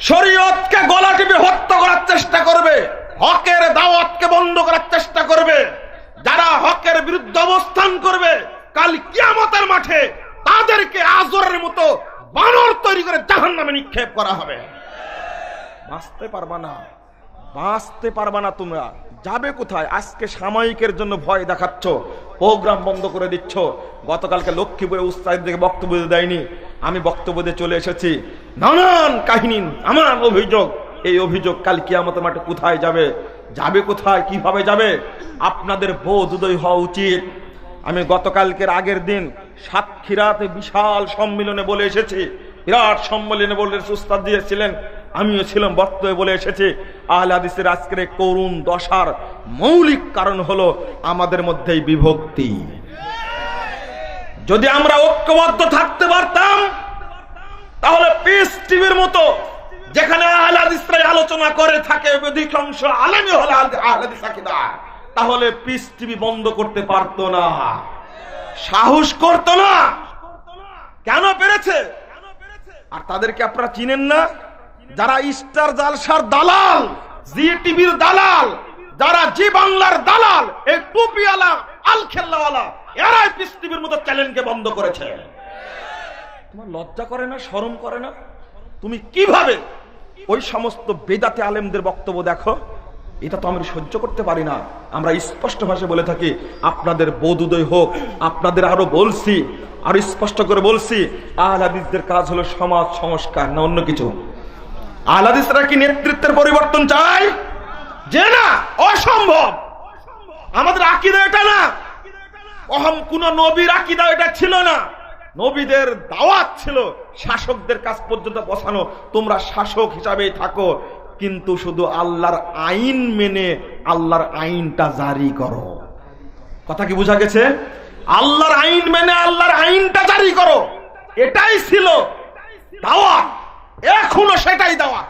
শরীয়তকে গলা টিপে হত্যা করার চেষ্টা করবে। হকের দাওয়াতকে বন্ধ করার চেষ্টা করবে। যারা হকের বিরুদ্ধে অবস্থান করবে, কাল কিয়ামতের মাঠে তাদেরকে আজরের মতো বানর তৈরি করে জাহান নামে নিক্ষেপ করা হবে। বাঁচতে পারবা না। বাঁচতে পারবা না তোমরা। যাবে কোথায়? আজকে সাময়িকের জন্য ভয় দেখাচ্ছ। প্রোগ্রাম বন্ধ করে দিচ্ছ। গতকালকে লক্ষ্মীপুরে উস্তাদ থেকে বক্তব্য দেয়নি। আমি বক্তব্য চলে এসেছি। নানান কাহিনী আমার অভিযোগ। এই অভিযোগ কাল কিয়ামতের মাঠে কোথায় যাবে? যাবে কোথায়? কীভাবে যাবে? আপনাদের বোধ উদয় হওয়া উচিত। আমি গতকালকের আগের দিন সাতক্ষীরাতে বিশাল সম্মেলনে বলে এসেছি। বিরাট সম্মেলনে বলে সুস্তাদ দিয়েছিলেন। আমিও ছিলাম বক্তব্যে বলে এসেছি। আহলে হাদিসের আজকের করুণ দশার মৌলিক কারণ হলো আমাদের মধ্যেই বিভক্তি। যদি আমরা ঐক্যবদ্ধ থাকতে পারতাম, তাহলে পিস টিভির মতো যেখানে আলোচনা করে থাকে, অধিকাংশ আলেমই হলে তাহলে পিস টিভি বন্ধ করতে পারতো না। সাহস করতো না। কেন পেরেছে? আর তাদেরকে আপনারা চিনেন না? যারা স্টার জালসার দালাল, জি টিভির দালাল, যারা জি বাংলার দালাল, এই টুপিওয়ালা আল খেল্লাওয়ালা এরাই টিভির মতো চ্যানেলকে বন্ধ করেছে। তোমার লজ্জা করে না, শরম করে না? তুমি কীভাবে ওই সমস্ত বেদাতে আলেমদের বক্তব্য দেখো? এটা তো আমরা সহ্য করতে পারি না। আমরা স্পষ্ট ভাষায় বলে থাকি, আপনাদের বোধোদয় হোক, আপনাদের আরও বলছি, আরও স্পষ্ট করে বলছি আহলাদিসদের কাজ হলো সমাজ সংস্কার, না অন্য কিছু? আহলাদিসরা কি নেতৃত্বের পরিবর্তন চায়? যে না, অসম্ভব। আমাদের আকিদা এটা না। অহম কোন নবীর আকিদা এটা ছিল না। নবীদের দাওয়াত ছিল শাসকদের কাছ পর্যন্ত বসানো। তোমরা শাসক হিসাবেই থাকো, কিন্তু শুধু আল্লাহর আইন মেনে আল্লাহর আইনটা জারি করো। কথা কি বোঝা গেছে? আল্লাহর আইন মেনে আল্লাহর আইনটা জারি করো। এটাই ছিল দাওয়াত। এখনও সেটাই দাওয়াত।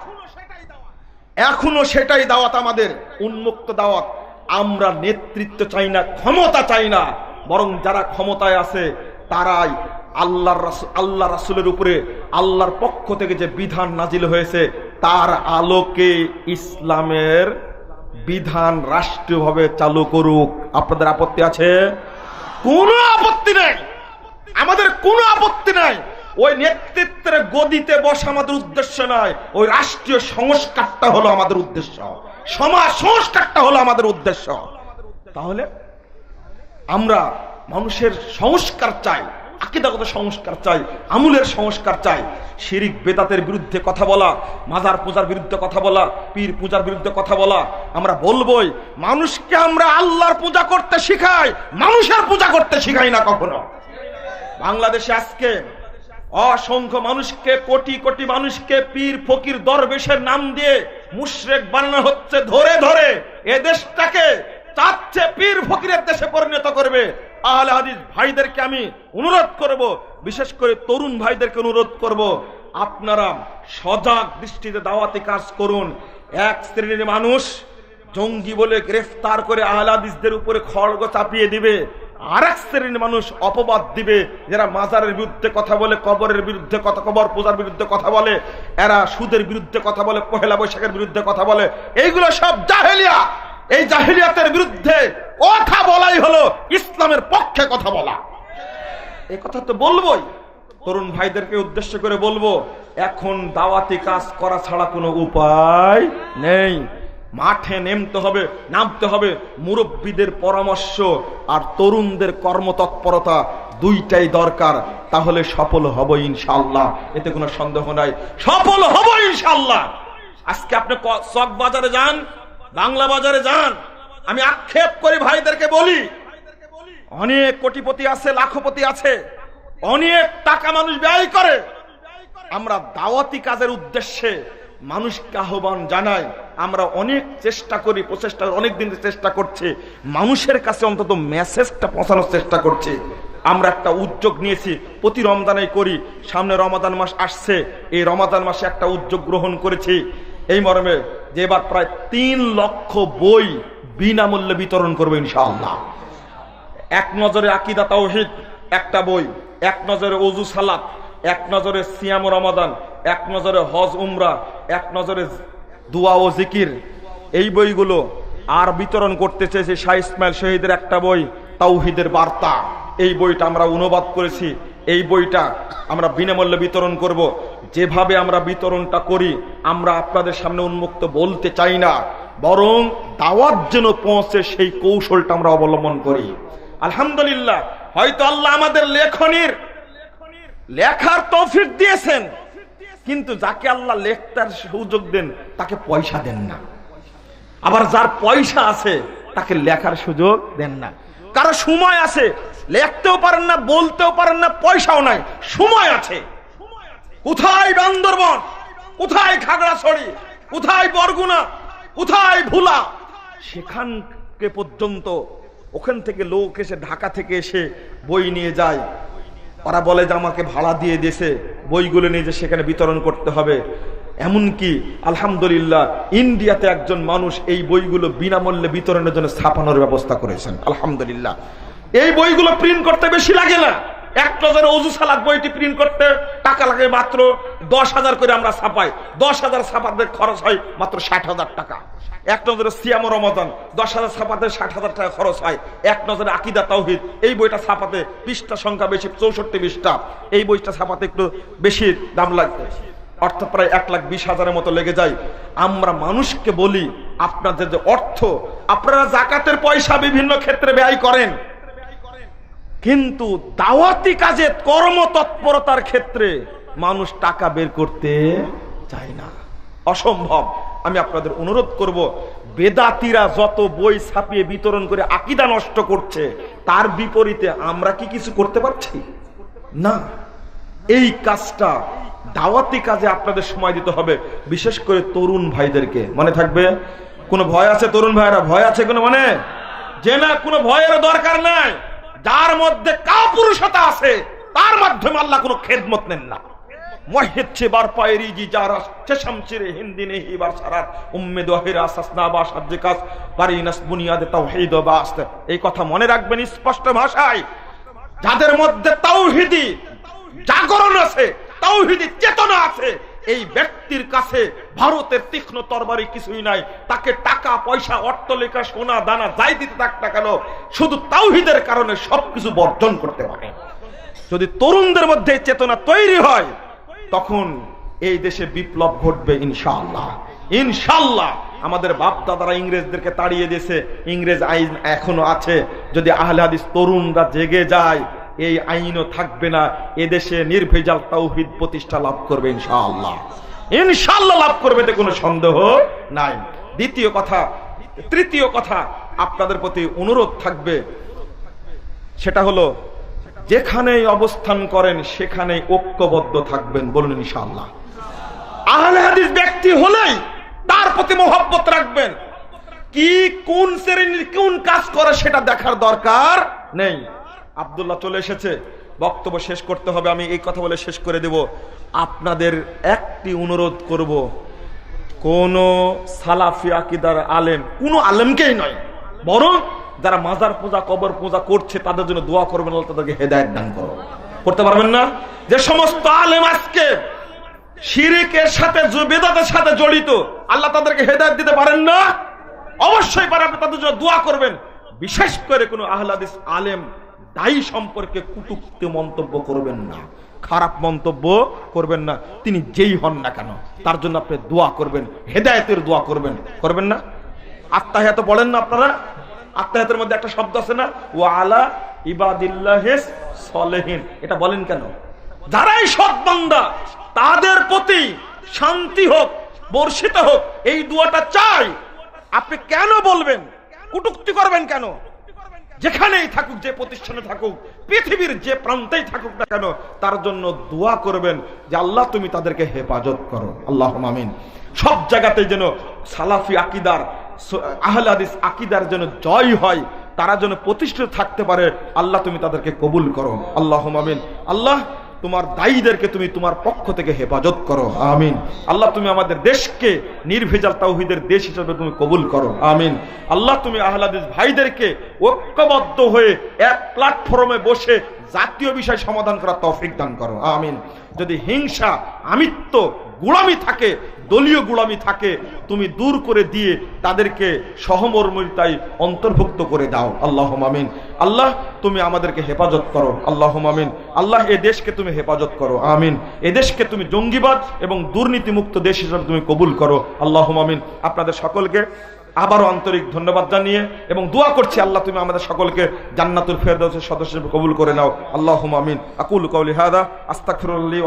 এখনও সেটাই দাওয়াত আমাদের, উন্মুক্ত দাওয়াত। আমরা নেতৃত্ব চাই না, ক্ষমতা চাই না। বরং যারা ক্ষমতায় আছে, তারাই আল্লাহর আল্লাহ রাসুলের উপরে আল্লাহর পক্ষ থেকে যে বিধান নাজিল হয়েছে, তার আলোকে ইসলামের বিধান রাষ্ট্রীয়ভাবে চালু করুক। আপনাদের আপত্তি আছে? কোনো আপত্তি নেই। আমাদের কোনো আপত্তি নাই। ওই নেতৃত্বের গদিতে বসা আমাদের উদ্দেশ্য নয় ওই রাষ্ট্রীয় সংস্কারটা হলো আমাদের উদ্দেশ্য। সমাজ সংস্কারটা হলো আমাদের উদ্দেশ্য। তাহলে আমরা মানুষের সংস্কার চাই, আকিদাগত সংস্কার চাই, আমুলের সংস্কার চাই। শিরিক বেদাতের বিরুদ্ধে কথা বলা, মাজার পূজার বিরুদ্ধে কথা বলা, পীর পূজার বিরুদ্ধে কথা বলা। আমরা বলবোই, মানুষকে আমরা আল্লাহর পূজা করতে শিখাই, মানুষের পূজা করতে শিখাই না কখনো। বাংলাদেশে আজকে অসংখ্য মানুষকে, কোটি কোটি মানুষকে পীর ফকির দরবেশের নাম দিয়ে মুশরেক বানানো হচ্ছে ধরে ধরে। এ দেশটাকে চাচ্ছে পীর ফকিরের দেশে পরিণত করবে। আহলে হাদিস ভাইদেরকে আমি অনুরোধ করব, বিশেষ করে তরুণ ভাইদেরকে অনুরোধ করব, আপনারা সজাগ দৃষ্টিতে দাওয়াতি কাজ করুন। এক শ্রেণির মানুষ জঙ্গি বলে গ্রেফতার করে আহলাদিসদের উপরে খড়গ চাপিয়ে দিবে। আর এক শ্রেণির মানুষ অপবাদ দিবে, যারা মাজারের বিরুদ্ধে কথা বলে, কবরের বিরুদ্ধে কথা, কবর পূজার বিরুদ্ধে কথা বলে, এরা সুদের বিরুদ্ধে কথা বলে, পহেলা বৈশাখের বিরুদ্ধে কথা বলে। এইগুলো সব জাহেলিয়া। এই জাহেলিয়াতের বিরুদ্ধে কথা বলাই হলো, ইসলামের পক্ষে কথা বলা। এই কথা তো বলবোই। তরুণ ভাইদেরকে উদ্দেশ্য করে বলব, এখন দাওয়াতি কাজ করা ছাড়া কোনো উপায় নেই। মাঠে নেমতে হবে, নামতে হবে। মুরব্বীদের পরামর্শ আর তরুণদের কর্মতৎপরতা দুইটাই দরকার, তাহলে সফল হব ইনশাল্লাহ এতে কোনো সন্দেহ নাই। সফল হব ইনশাল্লাহ আজকে আপনি চক বাজারে যান বাংলা বাজারে যান। আমি আক্ষেপ করে ভাইদেরকে বলি। অনেক কোটিপতি আছে, লাখপতি আছে। অনেক টাকা মানুষ ব্যয় করে। আমরা দাওয়াতি কাজের উদ্দেশ্যে মানুষকে আহ্বান জানাই। আমরা অনেক চেষ্টা করি, প্রচেষ্টা অনেক দিন চেষ্টা করছি। মানুষের কাছে অন্তত মেসেজটা পৌঁছানোর চেষ্টা করছি। আমরা একটা উদ্যোগ নিয়েছি, প্রতি রমজানে করি। সামনে রমাদান মাস আসছে। এই রমাদান মাসে একটা উদ্যোগ গ্রহণ করেছি। এই মর্মে যে এবার প্রায় তিন লক্ষ বই বিনামূল্যে বিতরণ করব ইনশাআল্লাহ। এক নজরে আকিদা তাওহিদ, একটা বই, এক নজরে অজু সালাত, এক নজরে সিয়াম রমাদান, এক নজরে হজ উমরা, এক নজরে দুয়া ও জিকির। এই বইগুলো আর বিতরণ করতে চেয়েছে শাহ ইসমাইল শহীদের একটা বই, তাওহিদের বার্তা। এই বইটা আমরা অনুবাদ করেছি। এই বইটা আমরা বিনামূল্যে বিতরণ করব। যেভাবে আমরা বিতরণটা করি, আমরা আপনাদের সামনে উন্মুক্ত বলতে চাই না, বরং দাওয়াত যেন পৌঁছে সেই কৌশলটা আমরা অবলম্বন করি। আলহামদুলিল্লাহ, হয়তো আল্লাহ আমাদের লেখনির লেখার তৌফিক দিয়েছেন, কিন্তু যাকে আল্লাহ লেখতার সুযোগ দেন, তাকে পয়সা দেন না। আবার যার পয়সা আছে, তাকে লেখার সুযোগ দেন না। কারও সময় আছে লেখতেও পারেন না, বলতেও পারেন না, পয়সাও নাই, সময় আছে। কোথায় বান্দরবন? কোথায় খাগড়াছড়ি? কোথায় বরগুনা? কোথায় ভুলা? সেখানকে পর্যন্ত ওখান থেকে লোক এসে ঢাকা থেকে এসে বই নিয়ে যায়। ওরা বলে যে আমাকে ভাড়া দিয়ে দিয়েছে বইগুলো নিয়ে যে সেখানে বিতরণ করতে হবে। এমনকি আলহামদুলিল্লাহ ইন্ডিয়াতে একজন মানুষ এই বইগুলো বিনামূল্যে বিতরণের জন্য ছাপানোর ব্যবস্থা করেছেন। আলহামদুলিল্লাহ। এই বইগুলো প্রিন্ট করতে বেশি লাগে না। এক নজরে অজু সালাদ বইটি প্রিন্ট করতে টাকা লাগে মাত্র দশ হাজার করে আমরা ছাপাই। দশ হাজার ছাপাতে খরচ হয় মাত্র ষাট হাজার টাকা। এক নজরে সিয়াম রমাদান দশ হাজার ছাপাতে ষাট হাজার টাকা খরচ হয়। এক নজরে আকিদা তাওহিদ, এই বইটা ছাপাতে পৃষ্ঠা সংখ্যা বেশি, চৌষট্টি পৃষ্ঠা। এই বইটা ছাপাতে একটু বেশি দাম লাগবে। অর্থ প্রায় এক লাখ বিশ হাজারের মতো লেগে যায়। আমরা মানুষকে বলি, আপনাদের যে অর্থ, আপনারা জাকাতের পয়সা বিভিন্ন ক্ষেত্রে ব্যয় করেন। কিন্তু দাওয়াতি কাজে কর্মতৎপরতার ক্ষেত্রে মানুষ টাকা বের করতে চায় না। অসম্ভব। আমি আপনাদের অনুরোধ করব, বেদাতিরা যত বই ছাপিয়ে বিতরণ করে আকিদা নষ্ট করছে, তার বিপরীতে আমরা কি কিছু করতে পারছি? না। এই কাজটা দাওয়াতি কাজে আপনাদের সময় দিতে হবে, বিশেষ করে তরুণ ভাইদেরকে। মনে থাকবে? কোনো ভয় আছে তরুণ ভাইরা ভয় আছে কোনো মানে? যে না, কোনো ভয়ের দরকার নাই। যার মধ্যে কাপুরুষতা আছে, তার মাধ্যমে আল্লাহ কোনো খেদমত নেন না। হিন্দি বার সারাত উম্মে দহিরা সাসনা বা সাজ্জে কাজ বুনিয়াদে তাওহীদ বা আস্তে। এই কথা মনে রাখবেন স্পষ্ট ভাষায়। যাদের মধ্যে জাগরণ আছে চেতনা আছে এই ব্যক্তির কাছে ভারতের তীক্ষ্ণ তরবারি কিছুই নাই। তাকে টাকা, পয়সা অট্টলিকা সোনা, দানা, যাই দিতে থাক না কেন, শুধু তাওহিদের কারণে সবকিছু বর্জন করতে পারে যদি তরুণদের মধ্যে চেতনা তৈরি হয়, তখন এই দেশে বিপ্লব ঘটবে ইনশাআল্লাহ। ইনশাল্লাহ আমাদের বাপ দাদারা ইংরেজদেরকে তাড়িয়ে দিয়েছে। ইংরেজ আইন এখনও আছে। যদি আহলে হাদিস তরুণরা জেগে যায় এই আইনও থাকবে না। এদেশে নির্ভেজাল তাওহিদ প্রতিষ্ঠা লাভ করবে ইনশাআল্লাহ। ইনশাআল্লাহ লাভ করবে এতে কোনো সন্দেহ নাই। দ্বিতীয় কথা, তৃতীয় কথা আপনাদের প্রতি অনুরোধ থাকবে, সেটা হলো যেখানেই অবস্থান করেন সেখানে ঐক্যবদ্ধ থাকবেন বলুন ইনশাআল্লাহ। আহলে হাদিস ব্যক্তি হলেই তার প্রতি মোহব্বত রাখবেন। কি কোন শ্রেণির কোন কাজ করে সেটা দেখার দরকার নেই। আব্দুল্লাহ চলে এসেছে। বক্তব্য শেষ করতে হবে, আমি এই কথা বলে শেষ করে দেব। আপনাদের একটি অনুরোধ করব, কোন সালাফি আকিদার আলেম, কোন আলেমকেই নয়, বরং যারা মাজার পূজা, কবর পূজা করছে, তাদের জন্য দোয়া করবেন তাদেরকে হেদায়ত দান করো। করতে পারবেন না? যে সমস্ত আলেম আজকে শিরিকের সাথে বেদাতের সাথে জড়িত, আল্লাহ তাদেরকে হেদায়ত দিতে পারেন না? অবশ্যই পারে আপনি তাদের জন্য দোয়া করবেন। বিশেষ করে কোনো আহলাদিস আলেম দায়ী সম্পর্কে কুটুক্তি মন্তব্য করবেন না, খারাপ মন্তব্য করবেন না, তিনি যেই হন না কেন, তার জন্য আপনি দোয়া করবেন, হেদায়েতের দোয়া করবেন করবেন না? আত্মাহিয়াত বলেন না আপনারা? আত্মাহিয়াতের মধ্যে একটা শব্দ আছে না? ও আলা ইবাদিল্লাহিস সলেহিন। এটা বলেন কেন? যারাই সৎ বান্দা, তাদের প্রতি শান্তি হোক, বর্ষিত হোক, এই দুয়াটা চাই। আপনি কেন বলবেন? কুটুক্তি করবেন কেন? যেখানেই থাকুক, যে প্রতিষ্ঠানে থাকুক, পৃথিবীর যে প্রান্তেই থাকুক না কেন, তার জন্য দোয়া করবেন যে আল্লাহ তুমি তাদেরকে হেফাজত করো। আল্লাহ মামিন সব জায়গাতে যেন সালাফি আকিদার আহলাদিস আকিদার যেন জয় হয়, তারা যেন প্রতিষ্ঠিত থাকতে পারে, আল্লাহ তুমি তাদেরকে কবুল করো। আল্লাহ মামিন আল্লাহ তোমার দায়ীদেরকে তুমি তোমার পক্ষ থেকে হেফাজত করো। আমিন। আল্লাহ, তুমি আমাদের দেশকে নির্ভেজাল তাওহিদের দেশ হিসাবে তুমি কবুল করো। আমিন। আল্লাহ, তুমি আহলাদিস ভাইদেরকে ঐক্যবদ্ধ হয়ে এক প্ল্যাটফর্মে বসে জাতীয় বিষয় সমাধান করার তৌফিক দান করো। আমিন। যদি হিংসা, আমিত্ব, গুলামি থাকে দলীয় গুলামি থাকে, তুমি দূর করে দিয়ে তাদেরকে সহমর্মিতায় অন্তর্ভুক্ত করে দাও। আল্লাহ মামিন আল্লাহ, তুমি আমাদেরকে হেফাজত করো। আল্লাহ মামিন আল্লাহ, এ দেশকে তুমি হেফাজত করো। আমিন। এ দেশকে তুমি জঙ্গিবাদ এবং দুর্নীতিমুক্ত দেশ হিসেবে তুমি কবুল করো। আল্লাহ মামিন আপনাদের সকলকে আবারও আন্তরিক ধন্যবাদ জানিয়ে এবং দোয়া করছি, আল্লাহ, তুমি আমাদের সকলকে জান্নাতুল ফেরদৌসের সদস্য কবুল করে নাও। আল্লাহ মামিন আকুল কৌলি হাদা আলী